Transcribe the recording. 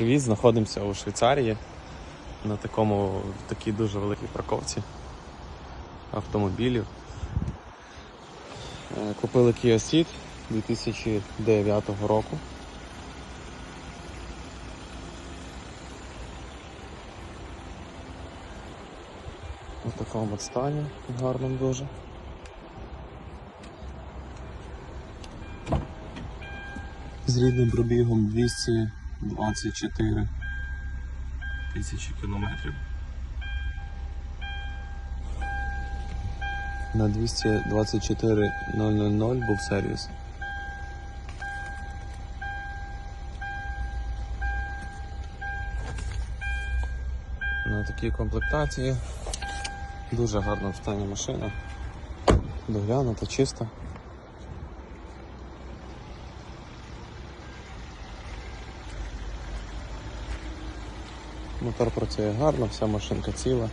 Привіт, знаходимося у Швейцарії на такому такій дуже великій парковці автомобілів. Е, Купили Kia Ceed 2009 року. У такому стані, гарному дуже. З рідним пробігом 224 тисячі кілометрів. На 224.000 був сервіс. На такій комплектації дуже гарна в стані машина. Доглянута, чиста. Мотор працює гарно, вся машинка ціла.